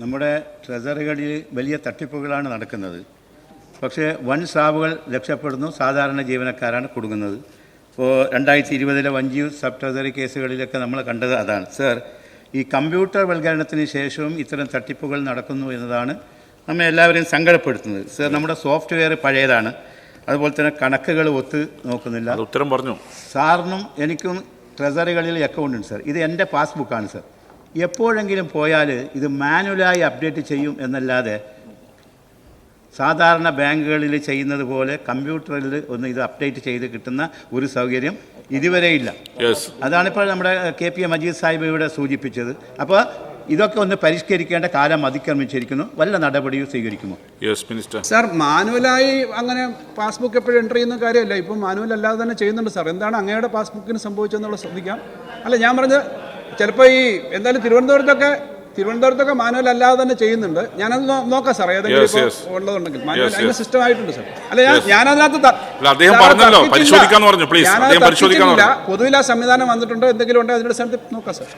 നമ്മുടെ ട്രഷറികളിൽ വലിയ തട്ടിപ്പുകളാണ് നടക്കുന്നത്. പക്ഷേ വൻ സ്രാവുകൾ രക്ഷപ്പെടുന്നു. സാധാരണ ജീവനക്കാരാണ് കൊടുക്കുന്നത് ഇപ്പോൾ രണ്ടായിരത്തി ഇരുപതിലെ വഞ്ചി സബ് ട്രഷറി കേസുകളിലൊക്കെ നമ്മൾ കണ്ടത് അതാണ്. സർ ഈ കമ്പ്യൂട്ടർ വൽക്കരണത്തിന് ശേഷവും ഇത്തരം തട്ടിപ്പുകൾ നടക്കുന്നു എന്നതാണ് നമ്മെ എല്ലാവരെയും സങ്കടപ്പെടുത്തുന്നത്. സർ നമ്മുടെ സോഫ്റ്റ്വെയർ പഴയതാണ്. അതുപോലെ തന്നെ കണക്കുകൾ ഒത്ത് നോക്കുന്നില്ല. ഉത്തരം പറഞ്ഞു. സാറിനും എനിക്കും ട്രഷറികളിൽ അക്കൗണ്ട് ഉണ്ട് സർ. ഇത് എന്റെ പാസ്ബുക്കാണ് സർ. എപ്പോഴെങ്കിലും പോയാൽ ഇത് മാനുവലായി അപ്ഡേറ്റ് ചെയ്യും എന്നല്ലാതെ സാധാരണ ബാങ്കുകളിൽ ചെയ്യുന്നത് പോലെ കമ്പ്യൂട്ടറിൽ ഒന്ന് ഇത് അപ്ഡേറ്റ് ചെയ്ത് കിട്ടുന്ന ഒരു സൗകര്യം ഇതുവരെ ഇല്ല. യെസ് അതാണിപ്പോൾ നമ്മുടെ K P A Majeed Sahib ഇവിടെ സൂചിപ്പിച്ചത്. അപ്പോൾ ഇതൊക്കെ ഒന്ന് പരിഷ്കരിക്കേണ്ട കാലം അതിക്രമിച്ചിരിക്കുന്നു. വല്ല നടപടിയും സ്വീകരിക്കുമോ? യെസ് മിനിസ്റ്റർ സാർ മാനുവലായി അങ്ങനെ പാസ്ബുക്ക് എപ്പോഴും എന്റർ ചെയ്യുന്ന കാര്യമല്ല. ഇപ്പം മാനുവൽ അല്ലാതെ തന്നെ ചെയ്യുന്നുണ്ട് സാർ എന്താണ് അങ്ങയുടെ പാസ്ബുക്കിന് സംഭവിച്ചതെന്നുള്ളത് ശ്രദ്ധിക്കാം. അല്ല ഞാൻ പറഞ്ഞത് ചിലപ്പോൾ ഈ എന്തായാലും തിരുവനന്തപുരത്തൊക്കെ തിരുവനന്തപുരത്തൊക്കെ മാനുവൽ അല്ലാതെ തന്നെ ചെയ്യുന്നുണ്ട്. ഞാനത് നോക്കാം സാർ ഏതെങ്കിലും ഇപ്പോൾ ഉള്ളതുണ്ടെങ്കിൽ. മാനുവൽ അതിന്റെ സിസ്റ്റം ആയിട്ടുണ്ട് സാർ അല്ല ഞാൻ ഞാനതിനകത്ത് ഞാനത്. പൊതുവിൽ ആ സംവിധാനം വന്നിട്ടുണ്ടോ എന്തെങ്കിലും ഉണ്ടോ അതിന്റെ സ്ഥാനത്ത് നോക്കാം സാർ